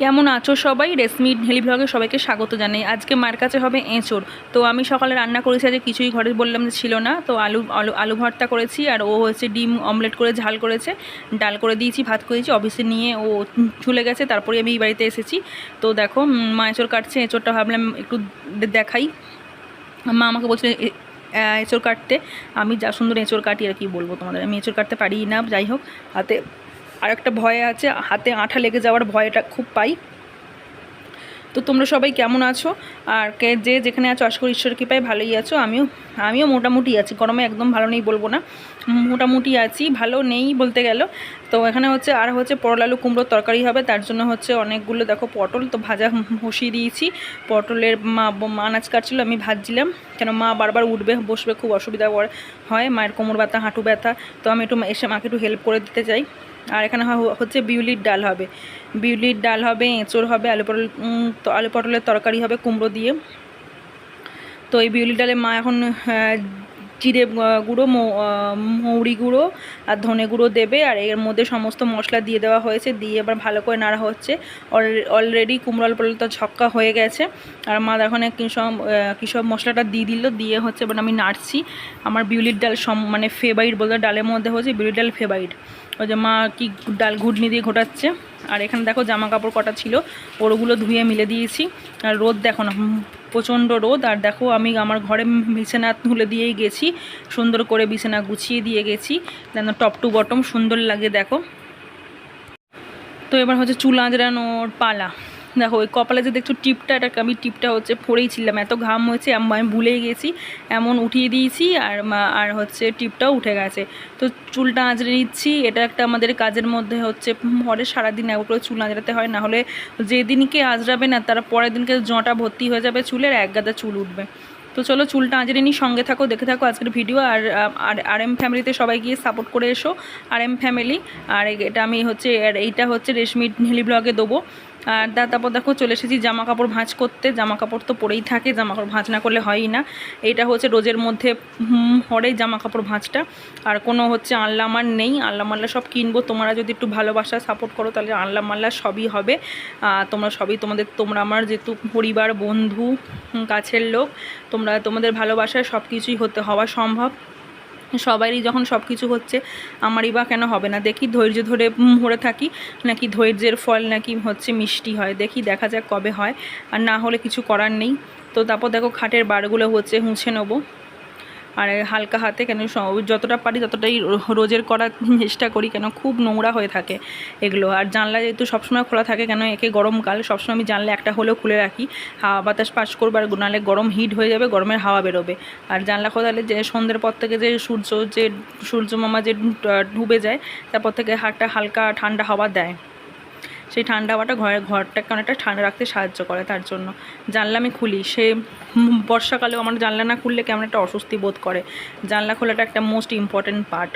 কেমন আছো সবাই? রেশমি হেলি ব্লগে সবাইকে স্বাগত জানাই। আজকে মার কাছে হবে এঁচোড়। তো আমি সকালে রান্না করেছি আজকে কিছুই ঘরে বললাম যে ছিল না। তো আলু আলু আলু ভর্তা করেছি আর ও হচ্ছে ডিম অমলেট করে ঝাল করেছে। ডাল করে দিয়েছি ভাত করেছি অফিসে নিয়ে ও চলে গেছে তারপরে আমি এই বাড়িতে এসেছি। তো দেখো মা এঁচোড় কাটছে এঁচোড়টা ভাবলাম একটু দেখাই। মা আমাকে বলছিল এ- আহ, এঁচোড় কাটতে। আমি যা সুন্দর এঁচোড় কাটি আর কি বলব তোমাদের। আমি এঁচোড় কাটতে পারি না যাই হোক। হাতে আর একটা ভয় আছে, হাতে আঠা লেগে যাওয়ার ভয়টা খুব পাই। তো তোমরা সবাই কেমন আছো? আর কে যে যেখানে আছো, আশা করি ঈশ্বর কৃপায় ভালোই আছো। আমিও আমিও মোটামুটি আছি, গরমে একদম ভালো নেই বলব না। মোটামুটি আছি, ভালো নেই বলতে গেল। তো এখানে হচ্ছে, আর হচ্ছে পটল, আলু, কুমড়োর তরকারি হবে, তার জন্য হচ্ছে অনেকগুলো, দেখো পটল, তো ভাজা বসিয়ে দিয়েছি। পটলের মা মা আনাজ কাটছিল, আমি ভাজছিলাম। কেন মা বারবার উঠবে, বসবে, খুব অসুবিধা হয়, মায়ের কোমর ব্যথা, হাঁটু ব্যথা। তো আমি একটু, এসে মাকে একটু হেল্প করে দিতে চাই। আর এখানে হচ্ছে বিউলির ডাল হবে। বিউলির ডাল হবে এঁচোড় হবে আলু পটল আলু পটলের তরকারি হবে কুমড়ো দিয়ে। তো এই বিউলির ডালে মা এখন আহ, জিরে গুঁড়ো মৌরি গুঁড়ো আর ধনে গুঁড়ো দেবে আর এর মধ্যে সমস্ত মশলা দিয়ে দেওয়া হয়েছে দিয়ে এবার ভালো করে নাড়া হচ্ছে। অলরেডি কুমড়ো আলু পটল তো ছক্কা হয়ে গেছে আর মা এখন কী সব আহ, মশলাটা দিয়ে দিল দিয়ে হচ্ছে এবার আমি নাড়ছি। আমার বিউলির ডাল সম মানে ফেভারিট বলতে ডালের মধ্যে হচ্ছে বিউলির ডাল ফেভারিট ওই যে মা কি ডাল ঘুটনি দিয়ে ঘোটাচ্ছে। আর এখানে দেখো জামা কাপড় কটা ছিল, ওরগুলো ধুয়ে মিলে দিয়েছি। আর রোদ দেখো না প্রচণ্ড রোদ। আর দেখো আমি আমার ঘরে বিছানা তুলে দিয়েই গেছি, সুন্দর করে বিছানা গুছিয়ে দিয়ে গেছি। যেন টপ টু বটম সুন্দর লাগে দেখো। তো এবার হচ্ছে চুল আঁচড়ানোর পালা। দেখো, ওই কপালে যে দেখছ টিপটা, এটা আমি টিপটা হচ্ছে পরেইছিলাম এত ঘাম হয়েছে, আমি ভুলেই গেছি। এমন উঠিয়ে দিয়েছি আর আর হচ্ছে টিপটাও উঠে গেছে। তো চুলটা আঁচড়ে নিচ্ছি। এটা একটা আমাদের কাজের মধ্যে হচ্ছে, ঘরে সারাদিন একবার করে চুল আঁচড়াতে হয়। না হলে যেদিনকে আঁচড়াবে না, তারা পরের দিনকে জঁটা ভর্তি হয়ে যাবে চুলের, এক গাদা চুল উঠবে। তো চলো, চুলটা আঁচড়ে নিই, সঙ্গে থাকো, দেখে থাকো আজকের ভিডিও। আর আর এম ফ্যামিলিতে সবাই গিয়ে সাপোর্ট করে এসো। আর এম ফ্যামিলি আর এটা আমি হচ্ছে এইটা হচ্ছে রেশমি ঢেলি ব্লগে দেবো। আর দা তারপর দেখো, চলে এসেছি জামা কাপড় ভাঁজ করতে। জামা কাপড় তো পরেই থাকে জামা কাপড় ভাঁজ না করলে হয়ই না। এটা হচ্ছে রোজের মধ্যে হরেই জামা কাপড় ভাঁজটা। আর কোনো হচ্ছে আমার নেই। আল্লা মাল্লা সব কিনবো। তোমরা যদি একটু ভালোবাসা সাপোর্ট করো, তাহলে আল্লা মাল্লা সবই হবে। তোমরা সবই তোমাদের, তোমরা আমার যেহেতু পরিবার, বন্ধু কাছের লোক, তোমরা তোমাদের ভালোবাসায় সব কিছুই হতে, হওয়া সম্ভব। সবারই যখন সব কিছু হচ্ছে, আমারই বা কেন হবে না? দেখি ধৈর্য ধরে ধরে থাকি, নাকি ধৈর্যের ফল নাকি হচ্ছে মিষ্টি হয়? দেখি দেখা যাক কবে হয়। আর না হলে কিছু করার নেই। তো তারপর দেখো খাটের বারগুলো হচ্ছে হুঁছে নেব। আর হালকা হাতে কেন যতটা পারি ততটাই রোজের করার চেষ্টা করি কেন খুব নোংরা হয়ে থাকে এগুলো। আর জানলা যেহেতু সবসময় খোলা থাকে কেন একে গরমকাল সবসময় আমি জানলা একটা হলেও খুলে রাখি। হাওয়া বাতাস পাস করব আর নাহলে গরম হিট হয়ে যাবে, গরমের হাওয়া বেরোবে। আর জানলা খোলালে যে সন্ধ্যের পর থেকে যে সূর্য যে সূর্য মামা যে ডুবে যায়, তারপর থেকে হাটটা হালকা ঠান্ডা হাওয়া দেয়। সেই ঠান্ডা হাওয়াটা ঘরের ঘরটাকে অনেকটা ঠান্ডা রাখতে সাহায্য করে তার জন্য। জানলা আমি খুলি। সে বর্ষাকালেও আমার জানলা না খুললে কেমন একটা অস্বস্তি বোধ করে। জানলা খোলাটা একটা মোস্ট ইম্পর্ট্যান্ট পার্ট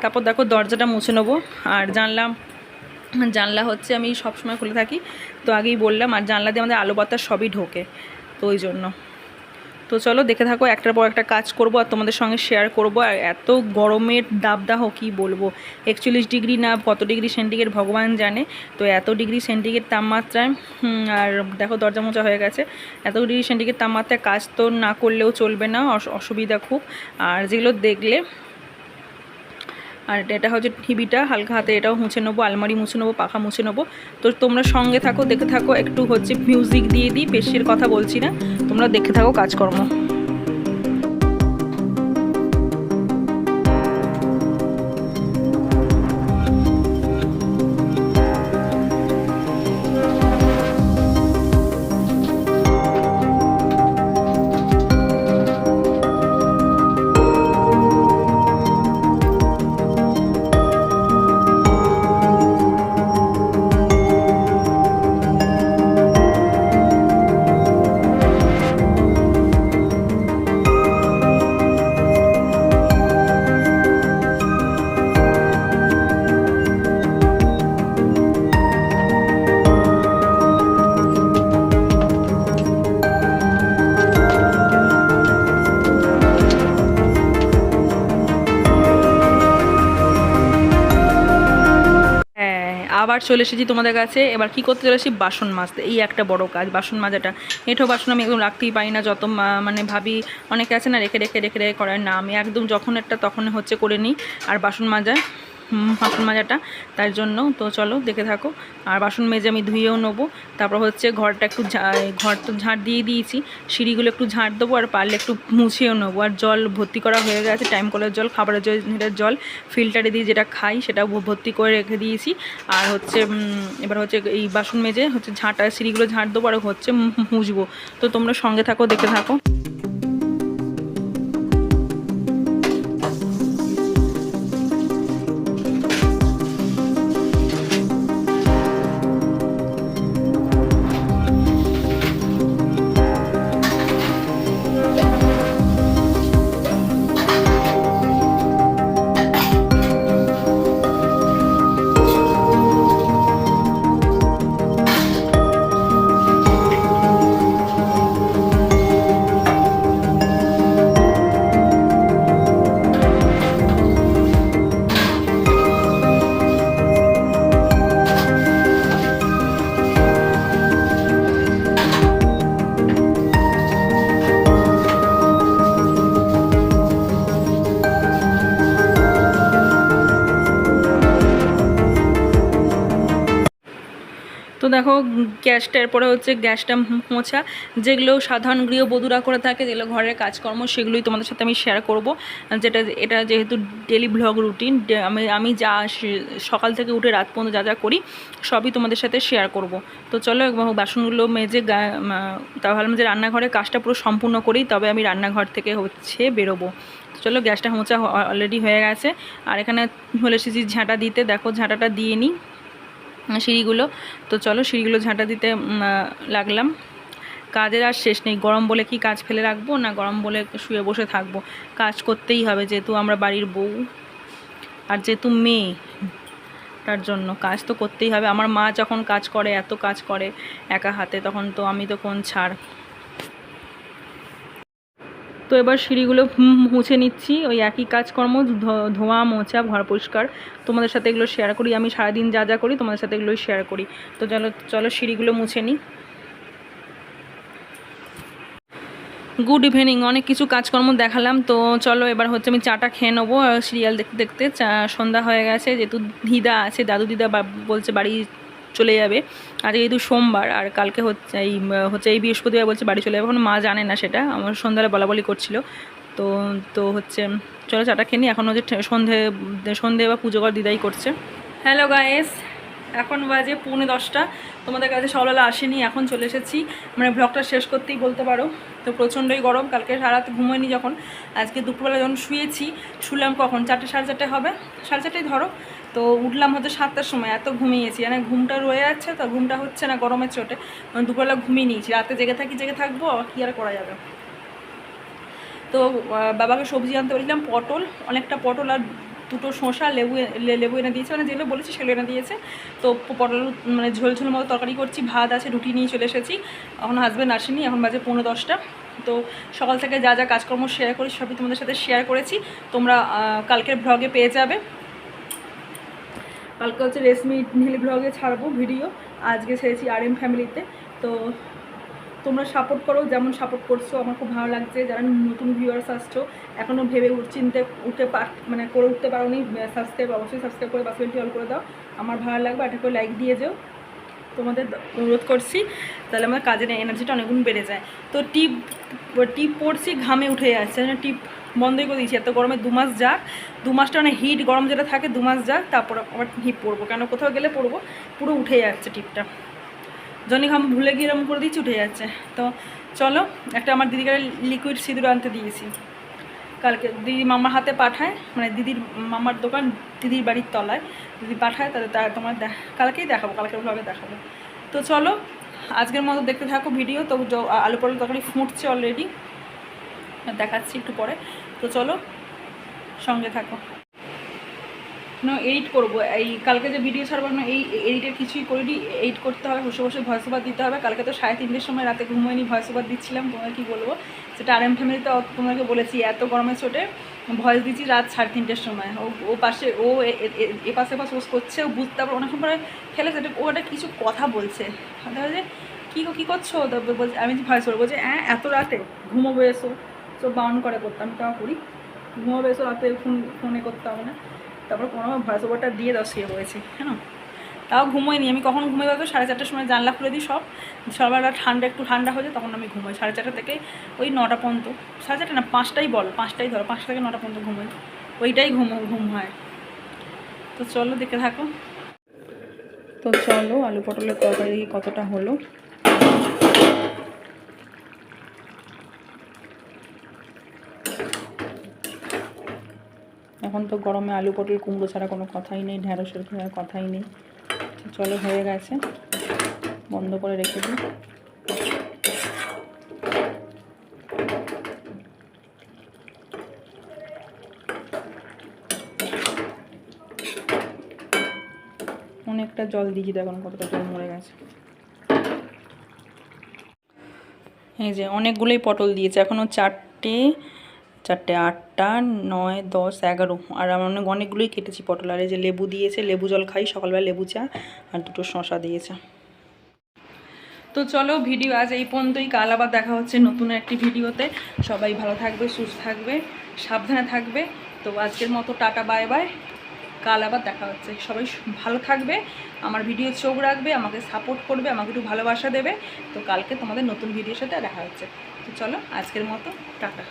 তারপর দেখো দরজাটা মুছে নেব। আর জানলা জানলা হচ্ছে আমি সবসময় খুলে থাকি। তো আগেই বললাম, আর জানলা দিয়ে আমাদের আলো বাতাস সবই ঢোকে। তো ওই জন্য। তো চলো দেখে থাকো, একটার পর একটা কাজ করব আর তোমাদের সঙ্গে শেয়ার করব। আর এত গরমের দাবদাহ, কি বলব? একচল্লিশ ডিগ্রি না, কত ডিগ্রি সেন্টিগ্রেড ভগবান জানে। তো এত ডিগ্রি সেন্টিগ্রেড তাপমাত্রায় আর দেখো দরজা মোচা হয়ে গেছে। এত ডিগ্রি সেন্টিগ্রেড তাপমাত্রায় কাজ তো না করলেও চলবে না, অস- অসুবিধা খুব। আর যেগুলো দেখলে আর এটা হচ্ছে টিভিটা হালকা হাতে এটাও মুছে নেব, আলমারি মুছে নেব, পাখা মুছে নেব। তো তোমরা সঙ্গে থাকো, দেখে থাকো, একটু হচ্ছে মিউজিক দিয়ে দিই পেশির কথা বলছি না। তোমরা দেখে থাকো কাজকর্ম। আবার চলে এসেছি তোমাদের কাছে। এবার কি করতে চলেছি? বাসন মাজতে। এই একটা বড় কাজ, বাসন মাজাটা। এঁঠো বাসন আমি একদম রাখতেই পারি না। যত মানে ভাবি অনেকে আছে না, রেখে রেখে রেখে রেখে করার না। আমি একদম যখন একটা তখন হচ্ছে করে নিই। আর বাসন মাজা। বাসন মাজাটা, তার জন্য। তো চলো, দেখে থাকো। আর বাসন মেজে আমি ধুয়েও নেব। তারপর হচ্ছে ঘরটা একটু ঘর তো ঝাঁট দিয়ে দিয়েছি। সিঁড়িগুলো একটু ঝাঁট দেবো আর পারলে একটু মুছেও নেব। আর জল ভর্তি করা হয়ে গেছে, টাইম কলের জল, খাবারের জল জল। ফিল্টারে দিয়ে যেটা খাই সেটাও ভ- ভর্তি করে রেখে দিয়েছি। আর হচ্ছে এবার হচ্ছে এই বাসন মেজে হচ্ছে ঝাঁটা, সিঁড়িগুলো ঝাঁট দেবো আর হচ্ছে মুছবো। তো তোমরা সঙ্গে থাকো, দেখে থাকো। দেখো, গ্যাসটা, এরপরে হচ্ছে গ্যাসটা মোছা, যেগুলো সাধারণ গৃহবধূরা করে থাকে, যেগুলো ঘরের কাজকর্ম, সেগুলোই তোমাদের সাথে আমি শেয়ার করব। যেটা, এটা যেহেতু ডেলি ব্লগ রুটিন আমি আমি যা সকাল থেকে উঠে রাত পর্যন্ত যা যা করি, সবই তোমাদের সাথে শেয়ার করব। তো চলো বাসনগুলো মেজে তা ভাবলাম যে রান্নাঘরে কাজটা পুরো সম্পূর্ণ করি, তবে আমি রান্নাঘর থেকে হচ্ছে বেরোবো। চলো, গ্যাসটা মোচা অলরেডি হয়ে গেছে। আর এখানে হলে এসেছি ঝাঁটা দিতে, দেখো ঝাঁটাটা দিয়ে নিই। সিঁড়িগুলো। তো চলো সিঁড়িগুলো ঝাঁটা দিতে লাগলাম। কাজের আর শেষ নেই। গরম বলে কি কাজ ফেলে রাখব, না গরম বলে শুয়ে বসে থাকব? কাজ করতেই হবে, যেহেতু আমরা বাড়ির বউ আর যেহেতু মেয়ে, তার জন্য কাজ তো করতেই হবে। আমার মা যখন কাজ করে, এত কাজ করে একা হাতে, তখন তো আমি তো কোন ছাড়। তো এবার সিঁড়িগুলো মুছে নিচ্ছি। ওই একই কাজকর্ম ধোয়া মোছা ঘর পরিষ্কার। তোমাদের সাথে এগুলো শেয়ার করি। আমি সারাদিন যা যা করি, তোমাদের সাথে এগুলোই শেয়ার করি। তো চলো চলো সিঁড়িগুলো মুছে নিই। গুড ইভিনিং অনেক কিছু কাজকর্ম দেখালাম। তো চলো, এবার হচ্ছে আমি চাটা খেয়ে নেব। সিরিয়াল দেখতে দেখতে, চা, সন্ধ্যা হয়ে গেছে। যেহেতু দিদা আছে, দাদু দিদা বলছে বাড়ি চলে যাবে। আর যেহেতু সোমবার, আর কালকে হচ্ছে এই হচ্ছে এই বৃহস্পতিবার বলছে বাড়ি চলে যাবে। এখন মা জানে না সেটা, আমার সন্ধ্যায় বলা বলি করছিল। তো তো হচ্ছে, চলো চাটা খেয়ে নিই এখন হচ্ছে সন্ধে সন্ধে বা পুজো কর দিদাই করছে। হ্যালো গায়েস এখন বাজে পৌনে দশটা। তোমাদের কাছে সকালবেলা আসেনি, এখন চলে এসেছি। মানে ব্লগটা শেষ করতেই বলতে পারো। তো প্রচণ্ডই গরম, কালকে সারা রাত ঘুমোয়নি যখন। আজকে দুপুরবেলা যখন শুয়েছি শুলাম কখন? চারটে, সাড়ে চারটে হবে? সাড়ে চারটেই ধরো। তো উঠলাম হয়তো সাতটার সময়, এত ঘুমিয়েছি। মানে ঘুমটা রয়ে যাচ্ছে তো, ঘুমটা হচ্ছে না গরমের চোটে। মানে দুপুরবেলা ঘুমিয়ে নিয়েছি। রাতে জেগে থাকি, জেগে থাকব কী আর করা যাবে? তো বাবাকে সবজি আনতে বলেছিলাম, পটল, অনেকটা পটল আর দুটো শসা, লেবু লেবু এনে দিয়েছে। মানে যেগুলো বলেছি সেগুলো এনে দিয়েছে। তো পটল মানে ঝোল ঝোল মতো তরকারি করছি, ভাত আছে, রুটি নিয়ে চলে এসেছি। এখন হাজব্যান্ড আসেনি, এখন বাজে পনেরো দশটা। তো সকাল থেকে যা যা কাজকর্ম শেয়ার করি, সবই তোমাদের সাথে শেয়ার করেছি। তোমরা কালকের ভ্লগে পেয়ে যাবে। কালকে হচ্ছে রেশমি নীল ব্লগে ছাড়বো ভিডিও আজকে ছেড়েছি আর এম ফ্যামিলিতে তো তোমরা সাপোর্ট করো, যেমন সাপোর্ট করছ, আমার খুব ভালো লাগছে। যারা নতুন ভিউয়ার্স আসছো এখনও ভেবে উঠ- চিনতে উঠতে পার মানে করে উঠতে পারো নি সাবস্ক্রাইব অবশ্যই সাবস্ক্রাইব করে বাসবেলটি অল করে দাও। আমার ভালো লাগবে একটা করে লাইক দিয়ে যেও। তোমাদের অনুরোধ করছি, তাহলে আমার কাজের এনার্জিটা অনেকগুণ বেড়ে যায়। তো টিপ টিপ পড়ছি, ঘামে উঠে যাচ্ছে। টিপ বন্ধই করে দিয়েছি। এত গরমে দু মাস যাক, দু মাসটা মানে হিট গরম যেটা থাকে, দু মাস যাক, তারপর আবার টিপ পরবো কেন কোথাও গেলে পরবো পুরো উঠে যাচ্ছে টিপটা জনি ঘাম ভুলে গিয়ে এরকম করে দিচ্ছি উঠে যাচ্ছে। তো চলো, একটা আমার দিদিকে লিকুইড সিঁদুর আনতে দিয়েছি। কালকে দিদি মামার হাতে পাঠায় মানে দিদির মামার দোকান দিদির বাড়ির তলায়। দিদি পাঠায়, তাহলে তা তোমার কালকেই দেখাবো, কালকে ব্লগে দেখাবো। তো চলো, আজকের মতো দেখতে থাকো ভিডিও তো আলু পটল তরকারি ফুটছে অলরেডি দেখাচ্ছি একটু পরে। তো চলো, সঙ্গে থাকো। না এডিট করব। এই কালকে যে ভিডিও ছাড়বো না এই এডিটের কিছুই করিনি। এডিট করতে হবে, বসে বসে ভয়েস ওভার দিতে হবে। কালকে তো সাড়ে তিনটের সময় রাতে ঘুমোয়নি ভয়েস ওভার দিচ্ছিলাম, তোমার কী বলব? সেটা আর এম ফ্যামিলিতে তোমাকে বলেছি, এত গরমের চোটে ভয়েস দিচ্ছি রাত সাড়ে তিনটের সময়। ও ও পাশে, ও এ- পাশে পাশে ওস করছে, ও বুঝতে পারবে, অনেক সময় খেলে সেটা ও একটা কিছু কথা বলছে। যে, কী কী করছ? তারপরে বলছে, আমি ভয়েস করে বলছে হ্যাঁ এত রাতে ঘুমোবো এসো। সব বাউন্ড করে করতাম, তাও করি। ঘুমোবো এসো, রাতে ফোন ফোনে করতে হবে না। তারপর কোনো ভয়েস ওভারটা দিয়ে দাও শুয়ে হ্যাঁ তাও ঘুমোইনি আমি কখন ঘুমিয়ে বলতো সাড়ে চারটার সময় জানলা খুলে দিই সব। সকালবেলা ঠান্ডা, একটু ঠান্ডা হয়ে যায় তখন আমি ঘুমোই। সাড়ে চারটা থেকে ওই নটা পর্যন্ত। সাড়ে চারটা না, পাঁচটাই বল, পাঁচটাই ধরো, পাঁচটা থেকে নটা পর্যন্ত ঘুমোই। ওইটাই ঘুম ঘুম হয়। তো চলো, দেখে থাকো। তো চলো, আলু পটলের তরকারি কতটা হলো? এখন তো গরমে আলু পটল কুমড়ো ছাড়া কোনো কথাই নেই ঢ্যাঁড়সের কোনো কথাই নেই। চলো হয়ে গেছে, বন্ধ করে রেখে দিই। অনেকটা জল দিয়েছি দেখুন কতটা জল মরে গেছে। এই যে অনেকগুলোই পটল দিয়েছে এখনও চারটে চারটে আটটা, নয়, দশ, এগারো, আর আমার অনেক, অনেকগুলোই কেটেছি পটল। আর এই যে লেবু দিয়েছে, লেবু জল খাই, সকালবেলা লেবু চা আর দুটো শশা দিয়েছে। তো চলো ভিডিও আজ এই পর্যন্তই, কাল আবার দেখা হচ্ছে নতুন একটি ভিডিওতে। সবাই ভালো থাকবে, সুস্থ থাকবে, সাবধানে থাকবে। তো আজকের মতো টাটা, বাই বাই। কাল আবার দেখা হচ্ছে। সবাই ভালো থাকবে, আমার ভিডিও চোখ রাখবে, আমাকে সাপোর্ট করবে, আমাকে একটু ভালোবাসা দেবে। তো কালকে তোমাদের নতুন ভিডিওর সাথে দেখা হচ্ছে। তো চলো আজকের মতো, টাটা।